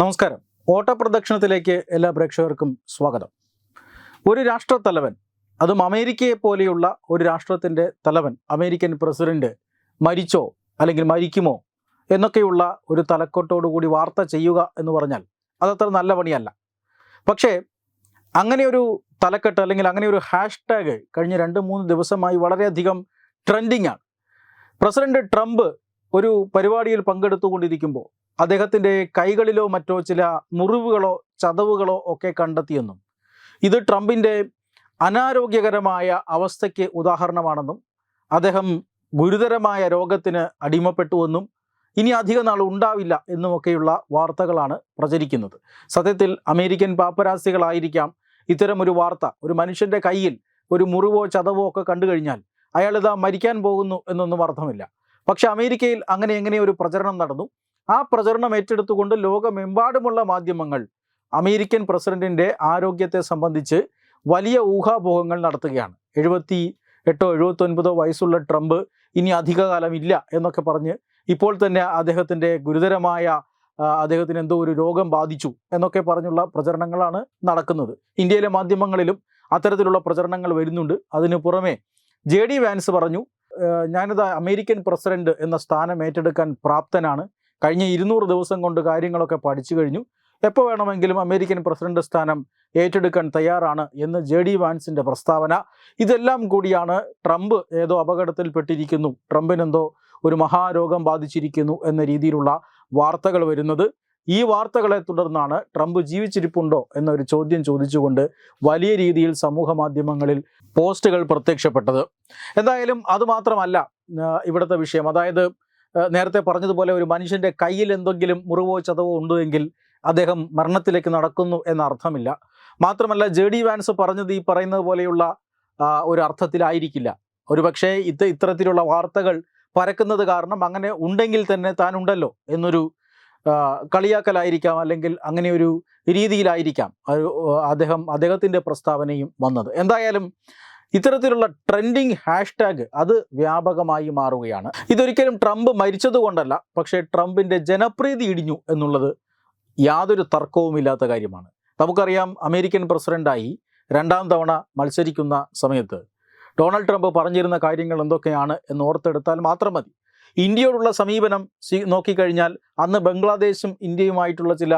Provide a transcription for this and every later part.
നമസ്കാരം. ഓട്ടപ്രദക്ഷിണത്തിലേക്ക് എല്ലാ പ്രേക്ഷകർക്കും സ്വാഗതം. ഒരു രാഷ്ട്രത്തലവൻ അതും അമേരിക്കയെ പോലെയുള്ള ഒരു രാഷ്ട്രത്തിന്റെ തലവൻ അമേരിക്കൻ പ്രസിഡന്റ് മരിച്ചോ അല്ലെങ്കിൽ മരിക്കുമോ എന്നൊക്കെയുള്ള ഒരു തലക്കെട്ടോടുകൂടി വാർത്ത ചെയ്യുക എന്ന് പറഞ്ഞാൽ അതത്ര നല്ല പണിയല്ല. പക്ഷേ അങ്ങനെ ഒരു തലക്കെട്ട് അല്ലെങ്കിൽ അങ്ങനെ ഒരു ഹാഷ്ടാഗ് കഴിഞ്ഞ രണ്ട് മൂന്ന് ദിവസമായി വളരെയധികം ട്രെൻഡിങ് ആണ് പ്രസിഡന്റ് ട്രംപ് ഒരു പരിപാടിയിൽ പങ്കെടുത്തുകൊണ്ടിരിക്കുമ്പോൾ അദ്ദേഹത്തിന്റെ കൈകളിലോ മറ്റോ ചില മുറിവുകളോ ചതവുകളോ ഒക്കെ കണ്ടെത്തിയെന്നും ഇത് ട്രംപിന്റെ അനാരോഗ്യകരമായ അവസ്ഥയ്ക്ക് ഉദാഹരണമാണെന്നും അദ്ദേഹം ഗുരുതരമായ രോഗത്തിന് അടിമപ്പെട്ടുവെന്നും ഇനി അധിക നാൾ ഉണ്ടാവില്ല എന്നുമൊക്കെയുള്ള വാർത്തകളാണ് പ്രചരിക്കുന്നത്. സത്യത്തിൽ അമേരിക്കൻ പാപ്പരാസികളായിരിക്കാം ഒരു വാർത്ത. ഒരു മനുഷ്യന്റെ കയ്യിൽ ഒരു മുറിവോ ചതവോ ഒക്കെ കണ്ടു കഴിഞ്ഞാൽ അയാളിതാ മരിക്കാൻ പോകുന്നു എന്നൊന്നും അർത്ഥമില്ല. പക്ഷെ അമേരിക്കയിൽ അങ്ങനെ എങ്ങനെ ഒരു പ്രചരണം നടന്നു? ആ പ്രചരണം ഏറ്റെടുത്തുകൊണ്ട് ലോകമെമ്പാടുമുള്ള മാധ്യമങ്ങൾ അമേരിക്കൻ പ്രസിഡന്റിന്റെ ആരോഗ്യത്തെ സംബന്ധിച്ച് വലിയ ഊഹാപോഹങ്ങൾ നടത്തുകയാണ്. എഴുപത്തി എട്ടോ എഴുപത്തൊൻപതോ വയസ്സുള്ള ട്രംപ് ഇനി അധികകാലം ഇല്ല എന്നൊക്കെ പറഞ്ഞ് ഇപ്പോൾ തന്നെ അദ്ദേഹത്തിന്റെ ഗുരുതരമായ അദ്ദേഹത്തിന് എന്തോ ഒരു രോഗം ബാധിച്ചു എന്നൊക്കെ പറഞ്ഞുള്ള പ്രചരണങ്ങളാണ് നടക്കുന്നത്. ഇന്ത്യയിലെ മാധ്യമങ്ങളിലും അത്തരത്തിലുള്ള പ്രചരണങ്ങൾ വരുന്നുണ്ട്. അതിന് പുറമെ ജെ ഡി വാൻസ് പറഞ്ഞു ഞാനിത് അമേരിക്കൻ പ്രസിഡന്റ് എന്ന സ്ഥാനം ഏറ്റെടുക്കാൻ പ്രാപ്തനാണ്. കഴിഞ്ഞ ഇരുന്നൂറ് ദിവസം കൊണ്ട് കാര്യങ്ങളൊക്കെ പഠിച്ചു കഴിഞ്ഞു. എപ്പോൾ വേണമെങ്കിലും അമേരിക്കൻ പ്രസിഡന്റ് സ്ഥാനം ഏറ്റെടുക്കാൻ തയ്യാറാണ് എന്ന് ജെ ഡി വാൻസിന്റെ പ്രസ്താവന. ഇതെല്ലാം കൂടിയാണ് ട്രംപ് ഏതോ അപകടത്തിൽപ്പെട്ടിരിക്കുന്നു. ട്രംപിനെന്തോ ഒരു മഹാരോഗം ബാധിച്ചിരിക്കുന്നു എന്ന രീതിയിലുള്ള വാർത്തകൾ വരുന്നത്. ഈ വാർത്തകളെ തുടർന്നാണ് ട്രംപ് ജീവിച്ചിരിപ്പുണ്ടോ എന്നൊരു ചോദ്യം ചോദിച്ചുകൊണ്ട് വലിയ രീതിയിൽ സമൂഹ മാധ്യമങ്ങളിൽ പോസ്റ്റുകൾ പ്രത്യക്ഷപ്പെട്ടത്. എന്തായാലും അതുമാത്രമല്ല ഇവിടുത്തെ വിഷയം. അതായത് നേരത്തെ പറഞ്ഞതുപോലെ ഒരു മനുഷ്യന്റെ കയ്യിൽ എന്തെങ്കിലും മുറിവോ ചതവോ ഉണ്ടെങ്കിൽ അദ്ദേഹം മരണത്തിലേക്ക് നടക്കുന്നു എന്ന അർത്ഥമില്ല. മാത്രമല്ല ജെ ഡി വാൻസ് പറഞ്ഞത് ഈ പറയുന്നത് പോലെയുള്ള ഒരു അർത്ഥത്തിലായിരിക്കില്ല. ഒരു പക്ഷേ ഇത് ഇത്തരത്തിലുള്ള വാർത്തകൾ പരക്കുന്നത് കാരണം അങ്ങനെ ഉണ്ടെങ്കിൽ തന്നെ താൻ ഉണ്ടല്ലോ എന്നൊരു കളിയാക്കലായിരിക്കാം അല്ലെങ്കിൽ അങ്ങനെ ഒരു രീതിയിലായിരിക്കാം അദ്ദേഹം അദ്ദേഹത്തിന്റെ പ്രസ്താവനയും വന്നത്. എന്തായാലും ഇത്തരത്തിലുള്ള ട്രെൻഡിങ് ഹാഷ്ടാഗ് അത് വ്യാപകമായി മാറുകയാണ്. ഇതൊരിക്കലും ട്രംപ് മരിച്ചതുകൊണ്ടല്ല പക്ഷേ ട്രംപിന്റെ ജനപ്രീതി ഇടിഞ്ഞു എന്നുള്ളത് യാതൊരു തർക്കവുമില്ലാത്ത കാര്യമാണ്. നമുക്കറിയാം അമേരിക്കൻ പ്രസിഡന്റായി രണ്ടാം തവണ മത്സരിക്കുന്ന സമയത്ത് ഡൊണാൾഡ് ട്രംപ് പറഞ്ഞിരുന്ന കാര്യങ്ങൾ എന്തൊക്കെയാണ് എന്ന് ഓർത്തെടുത്താൽ മാത്രം മതി. ഇന്ത്യയോടുള്ള സമീപനം നോക്കിക്കഴിഞ്ഞാൽ അന്ന് ബംഗ്ലാദേശും ഇന്ത്യയുമായിട്ടുള്ള ചില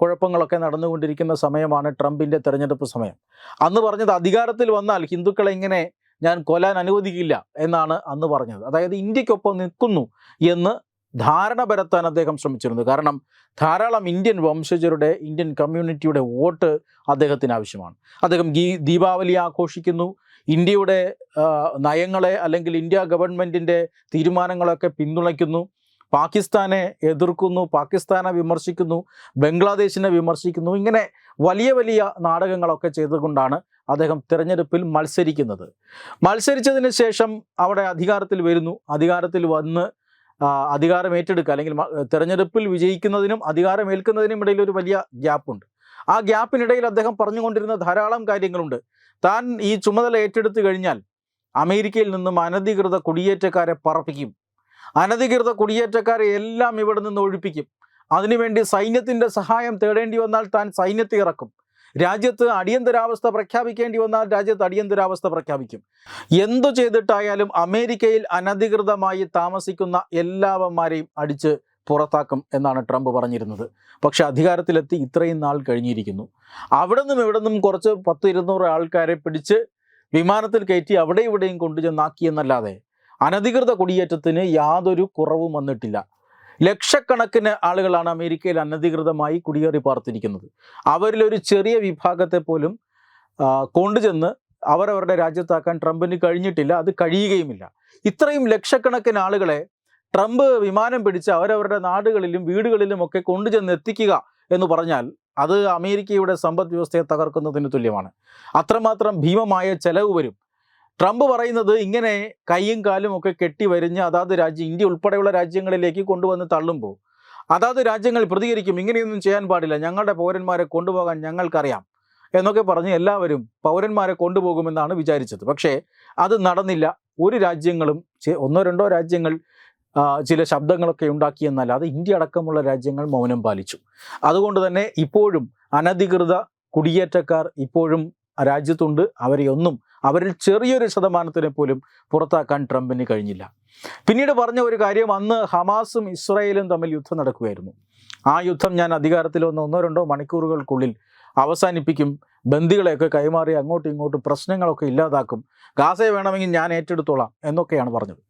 കുഴപ്പങ്ങളൊക്കെ നടന്നുകൊണ്ടിരിക്കുന്ന സമയമാണ് ട്രംപിന്റെ തെരഞ്ഞെടുപ്പ് സമയം. അന്ന് പറഞ്ഞത് അധികാരത്തിൽ വന്നാൽ ഹിന്ദുക്കളെ ഇങ്ങനെ ഞാൻ കൊല്ലാൻ അനുവദിക്കില്ല എന്നാണ് അന്ന് പറഞ്ഞത്. അതായത് ഇന്ത്യക്കൊപ്പം നിൽക്കുന്നു എന്ന് ധാരണ പരത്താൻ അദ്ദേഹം ശ്രമിച്ചിരുന്നു. കാരണം ധാരാളം ഇന്ത്യൻ വംശജരുടെ ഇന്ത്യൻ കമ്മ്യൂണിറ്റിയുടെ വോട്ട് അദ്ദേഹത്തിന് ആവശ്യമാണ്. അദ്ദേഹം ഗീ ദീപാവലി ആഘോഷിക്കുന്നു. ഇന്ത്യയുടെ നയങ്ങളെ അല്ലെങ്കിൽ ഇന്ത്യ ഗവൺമെന്റിന്റെ തീരുമാനങ്ങളൊക്കെ പിന്തുണയ്ക്കുന്നു. പാകിസ്ഥാനെ എതിർക്കുന്നു പാകിസ്ഥാനെ വിമർശിക്കുന്നു ബംഗ്ലാദേശിനെ വിമർശിക്കുന്നു ഇങ്ങനെ വലിയ വലിയ നാടകങ്ങളൊക്കെ ചെയ്തുകൊണ്ടാണ് അദ്ദേഹം തിരഞ്ഞെടുപ്പിൽ മത്സരിക്കുന്നത്. മത്സരിച്ചതിന് ശേഷം അവിടെ അധികാരത്തിൽ വരുന്നു. അധികാരത്തിൽ വന്ന് അധികാരം ഏറ്റെടുക്കുക അല്ലെങ്കിൽ തിരഞ്ഞെടുപ്പിൽ വിജയിക്കുന്നതിനും അധികാരം ഏൽക്കുന്നതിനും ഇടയിൽ ഒരു വലിയ ഗ്യാപ്പുണ്ട് ആ ഗ്യാപ്പിനിടയിൽ അദ്ദേഹം പറഞ്ഞുകൊണ്ടിരുന്ന ധാരാളം കാര്യങ്ങളുണ്ട്. താൻ ഈ ചുമതല ഏറ്റെടുത്തു കഴിഞ്ഞാൽ അമേരിക്കയിൽ നിന്നും അനധികൃത കുടിയേറ്റക്കാരെ പറപ്പിക്കും. അനധികൃത കുടിയേറ്റക്കാരെ എല്ലാം ഇവിടെ നിന്ന് ഒഴിപ്പിക്കും. അതിനുവേണ്ടി സൈന്യത്തിന്റെ സഹായം തേടേണ്ടി വന്നാൽ താൻ സൈന്യത്തെ ഇറക്കും. രാജ്യത്ത് അടിയന്തരാവസ്ഥ പ്രഖ്യാപിക്കേണ്ടി വന്നാൽ രാജ്യത്ത് അടിയന്തരാവസ്ഥ പ്രഖ്യാപിക്കും. എന്തു ചെയ്തിട്ടായാലും അമേരിക്കയിൽ അനധികൃതമായി താമസിക്കുന്ന എല്ലാവന്മാരെയും അടിച്ച് പുറത്താക്കും എന്നാണ് ട്രംപ് പറഞ്ഞിരുന്നത്. പക്ഷെ അധികാരത്തിലെത്തി ഇത്രയും നാൾ കഴിഞ്ഞിരിക്കുന്നു. അവിടെ നിന്നും ഇവിടെ നിന്നും കുറച്ച് പത്ത് ഇരുന്നൂറ് ആൾക്കാരെ പിടിച്ച് വിമാനത്തിൽ കയറ്റി അവിടെ ഇവിടെയും കൊണ്ടുചെന്നാക്കിയെന്നല്ലാതെ അനധികൃത കുടിയേറ്റത്തിന് യാതൊരു കുറവും വന്നിട്ടില്ല. ലക്ഷക്കണക്കിന് ആളുകളാണ് അമേരിക്കയിൽ അനധികൃതമായി കുടിയേറി പാർത്തിരിക്കുന്നത്. അവരിലൊരു ചെറിയ വിഭാഗത്തെ പോലും കൊണ്ടുചെന്ന് അവരവരുടെ രാജ്യത്താക്കാൻ ട്രംപിന് കഴിഞ്ഞിട്ടില്ല. അത് കഴിയുകയുമില്ല. ഇത്രയും ലക്ഷക്കണക്കിന് ആളുകളെ ട്രംപ് വിമാനം പിടിച്ച് അവരവരുടെ നാടുകളിലും വീടുകളിലും ഒക്കെ കൊണ്ടുചെന്ന് എത്തിക്കുക എന്ന് പറഞ്ഞാൽ അത് അമേരിക്കയുടെ സമ്പദ് വ്യവസ്ഥയെ തകർക്കുന്നതിന് തുല്യമാണ്. അത്രമാത്രം ഭീമമായ ചെലവ് വരും. ട്രംപ് പറയുന്നത് ഇങ്ങനെ കൈയും കാലും ഒക്കെ കെട്ടി വരിഞ്ഞ് അതാത് രാജ്യം ഇന്ത്യ ഉൾപ്പെടെയുള്ള രാജ്യങ്ങളിലേക്ക് കൊണ്ടുവന്ന് തള്ളുമ്പോൾ അതാത് രാജ്യങ്ങൾ പ്രതികരിക്കും ഇങ്ങനെയൊന്നും ചെയ്യാൻ പാടില്ല ഞങ്ങളുടെ പൗരന്മാരെ കൊണ്ടുപോകാൻ ഞങ്ങൾക്കറിയാം എന്നൊക്കെ പറഞ്ഞ് എല്ലാവരും പൗരന്മാരെ കൊണ്ടുപോകുമെന്നാണ് വിചാരിച്ചത്. പക്ഷേ അത് നടന്നില്ല. ഒരു രാജ്യങ്ങളും ഒന്നോ രണ്ടോ രാജ്യങ്ങൾ ചില ശബ്ദങ്ങളൊക്കെ ഉണ്ടാക്കിയെന്നല്ലാതെ ഇന്ത്യ അടക്കമുള്ള രാജ്യങ്ങൾ മൗനം പാലിച്ചു. അതുകൊണ്ട് തന്നെ ഇപ്പോഴും അനധികൃത കുടിയേറ്റക്കാർ ഇപ്പോഴും രാജ്യത്തുണ്ട്. അവരെ ഒന്നും അവരിൽ ചെറിയൊരു ശതമാനത്തിനെ പോലും പുറത്താക്കാൻ ട്രംപിന് കഴിഞ്ഞില്ല. പിന്നീട് പറഞ്ഞ ഒരു കാര്യം അന്ന് ഹമാസും ഇസ്രായേലും തമ്മിൽ യുദ്ധം നടക്കുകയായിരുന്നു. ആ യുദ്ധം ഞാൻ അധികാരത്തിൽ വന്ന ഒന്നോ രണ്ടോ മണിക്കൂറുകൾക്കുള്ളിൽ അവസാനിപ്പിക്കും. ബന്ദികളെയൊക്കെ കൈമാറി അങ്ങോട്ടും ഇങ്ങോട്ടും പ്രശ്നങ്ങളൊക്കെ ഇല്ലാതാക്കും. ഗാസയെ വേണമെങ്കിൽ ഞാൻ ഏറ്റെടുത്തോളാം എന്നൊക്കെയാണ് പറഞ്ഞത്.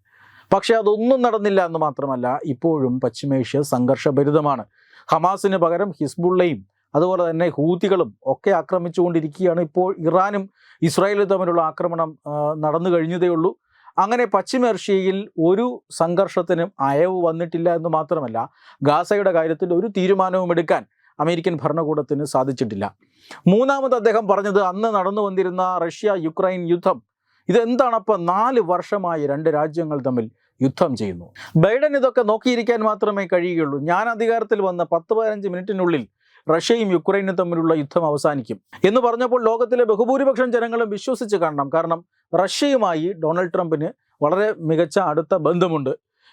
പക്ഷേ അതൊന്നും നടന്നില്ല എന്ന് മാത്രമല്ല ഇപ്പോഴും പശ്ചിമേഷ്യ സംഘർഷഭരിതമാണ്. ഹമാസിന് പകരം ഹിസ്ബുള്ളയും അതുപോലെ തന്നെ ഹൂതികളും ഒക്കെ ആക്രമിച്ചുകൊണ്ടിരിക്കുകയാണ് ഇപ്പോൾ ഇറാനും ഇസ്രായേലും തമ്മിലുള്ള ആക്രമണം നടന്നു കഴിഞ്ഞതേ ഉള്ളൂ. അങ്ങനെ പശ്ചിമേഷ്യയിൽ ഒരു സംഘർഷത്തിനും അയവ് വന്നിട്ടില്ല എന്ന് മാത്രമല്ല ഗാസയുടെ കാര്യത്തിൽ ഒരു തീരുമാനവും എടുക്കാൻ അമേരിക്കൻ ഭരണകൂടത്തിന് സാധിച്ചിട്ടില്ല. മൂന്നാമത് അദ്ദേഹം പറഞ്ഞത് അന്ന് നടന്നു വന്നിരുന്ന റഷ്യ യുക്രൈൻ യുദ്ധം ഇതെന്താണപ്പോൾ നാല് വർഷമായി രണ്ട് രാജ്യങ്ങൾ തമ്മിൽ യുദ്ധം ചെയ്യുന്നു? ബൈഡൻ ഇതൊക്കെ നോക്കിയിരിക്കാൻ മാത്രമേ കഴിയുകയുള്ളൂ. ഞാൻ അധികാരത്തിൽ വന്ന പത്ത് പതിനഞ്ച് മിനിറ്റിനുള്ളിൽ റഷ്യയും യുക്രൈനും തമ്മിലുള്ള യുദ്ധം അവസാനിക്കും. എന്ന് പറഞ്ഞപ്പോൾ ലോകത്തിലെ ബഹുഭൂരിപക്ഷം ജനങ്ങളും വിശ്വസിച്ച് കാണണം. കാരണം റഷ്യയുമായി ഡൊണാൾഡ് ട്രംപിന് വളരെ മികച്ച അടുത്ത ബന്ധമുണ്ട്.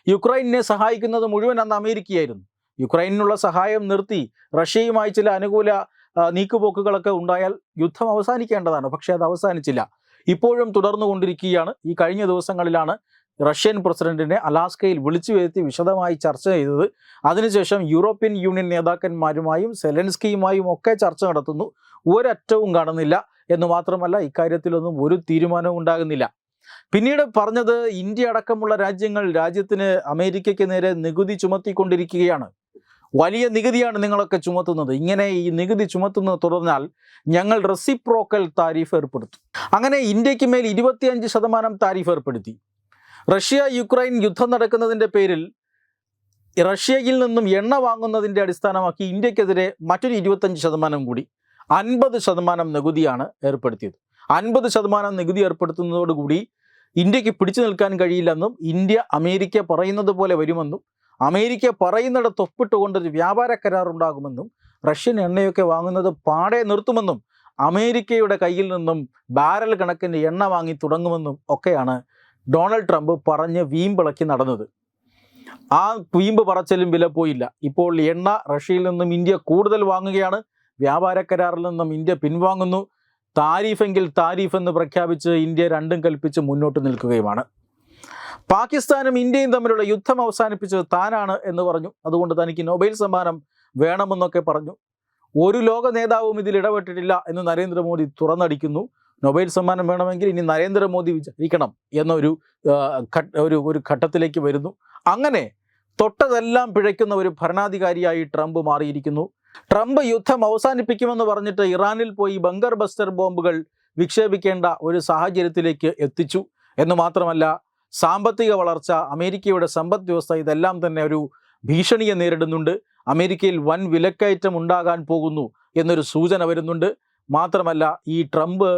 യുക്രൈനെ സഹായിക്കുന്നത് മുഴുവൻ അന്ന് അമേരിക്കയായിരുന്നു. യുക്രൈനിനുള്ള സഹായം നിർത്തി റഷ്യയുമായി ചില അനുകൂല നീക്കുപോക്കുകളൊക്കെ ഉണ്ടായാൽ യുദ്ധം അവസാനിക്കേണ്ടതാണ്. പക്ഷേ അത് അവസാനിച്ചില്ല. ഇപ്പോഴും തുടർന്നുകൊണ്ടിരിക്കുകയാണ്. ഈ കഴിഞ്ഞ ദിവസങ്ങളിലാണ് റഷ്യൻ പ്രസിഡന്റിനെ അലാസ്കയിൽ വിളിച്ചു വരുത്തി വിശദമായി ചർച്ച ചെയ്തത്. അതിനുശേഷം യൂറോപ്യൻ യൂണിയൻ നേതാക്കന്മാരുമായും സെലൻസ്കിയുമായും ഒക്കെ ചർച്ച നടത്തുന്നു. ഒരറ്റവും കാണുന്നില്ല എന്ന് മാത്രമല്ല ഇക്കാര്യത്തിലൊന്നും ഒരു തീരുമാനവും ഉണ്ടാകുന്നില്ല. പിന്നീട് പറഞ്ഞത് ഇന്ത്യ അടക്കമുള്ള രാജ്യങ്ങൾ രാജ്യത്തിന് അമേരിക്കയ്ക്ക് നേരെ നികുതി ചുമത്തിക്കൊണ്ടിരിക്കുകയാണ്. വലിയ നികുതിയാണ് നിങ്ങളൊക്കെ ചുമത്തുന്നത്. ഇങ്ങനെ ഈ നികുതി ചുമത്തുന്നത് തുടർന്നാൽ ഞങ്ങൾ റെസിപ്രോക്കൽ താരിഫ് ഏർപ്പെടുത്തും. അങ്ങനെ ഇന്ത്യയ്ക്ക് മേൽ ഇരുപത്തിയഞ്ച് ശതമാനം താരിഫ് ഏർപ്പെടുത്തി. റഷ്യ യുക്രൈൻ യുദ്ധം നടക്കുന്നതിന്റെ പേരിൽ റഷ്യയിൽ നിന്നും എണ്ണ വാങ്ങുന്നതിന്റെ അടിസ്ഥാനമാക്കി ഇന്ത്യക്കെതിരെ മറ്റൊരു ഇരുപത്തഞ്ച് ശതമാനം കൂടി അൻപത് ശതമാനം നികുതിയാണ് ഏർപ്പെടുത്തിയത്. അൻപത് ശതമാനം നികുതി ഏർപ്പെടുത്തുന്നതോടുകൂടി ഇന്ത്യയ്ക്ക് പിടിച്ചു നിൽക്കാൻ കഴിയില്ലെന്നും ഇന്ത്യ അമേരിക്ക പറയുന്നത് പോലെ വരുമെന്നും അമേരിക്ക പറയുന്നിട തൊപ്പിട്ടുകൊണ്ടൊരു വ്യാപാര കരാർ ഉണ്ടാകുമെന്നും റഷ്യൻ എണ്ണയൊക്കെ വാങ്ങുന്നത് പാടെ നിർത്തുമെന്നും അമേരിക്കയുടെ കയ്യിൽ നിന്നും ബാരൽ കണക്കിന് എണ്ണ വാങ്ങി തുടങ്ങുമെന്നും ഒക്കെയാണ് ഡൊണാൾഡ് ട്രംപ് പറഞ്ഞ് വീമ്പിളക്കി നടന്നത്. ആ വീമ്പ് പറച്ചലും വില പോയില്ല. ഇപ്പോൾ എണ്ണ റഷ്യയിൽ നിന്നും ഇന്ത്യ കൂടുതൽ വാങ്ങുകയാണ്. വ്യാപാര കരാറിൽ നിന്നും ഇന്ത്യ പിൻവാങ്ങുന്നു. താരിഫെങ്കിൽ താരിഫ് എന്ന് പ്രഖ്യാപിച്ച് ഇന്ത്യ രണ്ടും കൽപ്പിച്ച് മുന്നോട്ട് നിൽക്കുകയുമാണ്. പാകിസ്ഥാനും ഇന്ത്യയും തമ്മിലുള്ള യുദ്ധം അവസാനിപ്പിച്ചത് താനാണ് എന്ന് പറഞ്ഞു. അതുകൊണ്ട് തനിക്ക് നൊബൈൽ സമ്മാനം വേണമെന്നൊക്കെ പറഞ്ഞു. ഒരു ലോക നേതാവും ഇതിൽ ഇടപെട്ടിട്ടില്ല എന്ന് നരേന്ദ്രമോദി തുറന്നടിക്കുന്നു. നൊബേൽ സമ്മാനം വേണമെങ്കിൽ ഇനി നരേന്ദ്രമോദി വിജയിക്കണം എന്നൊരു ഒരു ഒരു ഘട്ടത്തിലേക്ക് വരുന്നു. അങ്ങനെ തൊട്ടതെല്ലാം പിഴയ്ക്കുന്ന ഒരു ഭരണാധികാരിയായി ട്രംപ് മാറിയിരിക്കുന്നു. ട്രംപ് യുദ്ധം അവസാനിപ്പിക്കുമെന്ന് പറഞ്ഞിട്ട് ഇറാനിൽ പോയി ബങ്കർ ബസ്റ്റർ ബോംബുകൾ വിക്ഷേപിക്കേണ്ട ഒരു സാഹചര്യത്തിലേക്ക് എത്തിച്ചു. എന്ന് മാത്രമല്ല സാമ്പത്തിക വളർച്ച അമേരിക്കയുടെ സമ്പദ് വ്യവസ്ഥ ഇതെല്ലാം തന്നെ ഒരു ഭീഷണിയെ നേരിടുന്നുണ്ട്. അമേരിക്കയിൽ വൻ വിലക്കയറ്റം ഉണ്ടാകാൻ പോകുന്നു എന്നൊരു സൂചന വരുന്നുണ്ട്. മാത്രമല്ല ഈ ട്രംപ്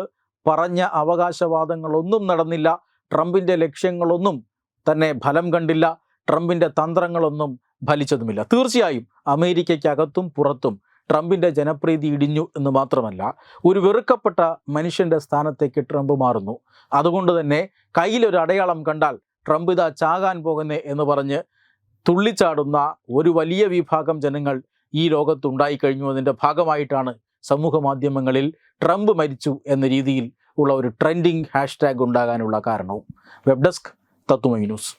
പറഞ്ഞ അവകാശവാദങ്ങളൊന്നും നടന്നില്ല. ട്രംപിന്റെ ലക്ഷ്യങ്ങളൊന്നും തന്നെ ഫലം കണ്ടില്ല. ട്രംപിന്റെ തന്ത്രങ്ങളൊന്നും ഫലിച്ചതുമില്ല. തീർച്ചയായും അമേരിക്കയ്ക്കകത്തും പുറത്തും ട്രംപിന്റെ ജനപ്രീതി ഇടിഞ്ഞു എന്ന് മാത്രമല്ല ഒരു വെറുക്കപ്പെട്ട മനുഷ്യന്റെ സ്ഥാനത്തേക്ക് ട്രംപ് മാറുന്നു. അതുകൊണ്ട് തന്നെ കയ്യിലൊരു അടയാളം കണ്ടാൽ ട്രംപ് ഇതാ ചാകാൻ പോകുന്നേ എന്ന് പറഞ്ഞ് തുള്ളിച്ചാടുന്ന ഒരു വലിയ വിഭാഗം ജനങ്ങൾ ഈ ലോകത്തുണ്ടായിക്കഴിഞ്ഞു അതിന്റെ ഭാഗമായിട്ടാണ് സമൂഹ മാധ്യമങ്ങളിൽ ട്രംപ് മരിച്ചു എന്ന രീതിയിൽ ഉള്ള ഒരു ട്രെൻഡിങ് ഹാഷ്ടാഗ് ഉണ്ടാകാനുള്ള കാരണവും. Web desk Tatwamayi news.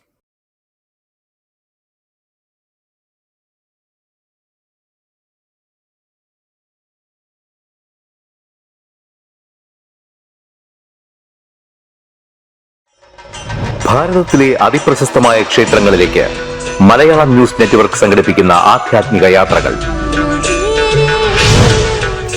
ഭാരതത്തിലെ ക്ഷേത്രങ്ങളിലേക്ക് മലയാളം ന്യൂസ് നെറ്റ്വർക്ക് യാത്രകൾ.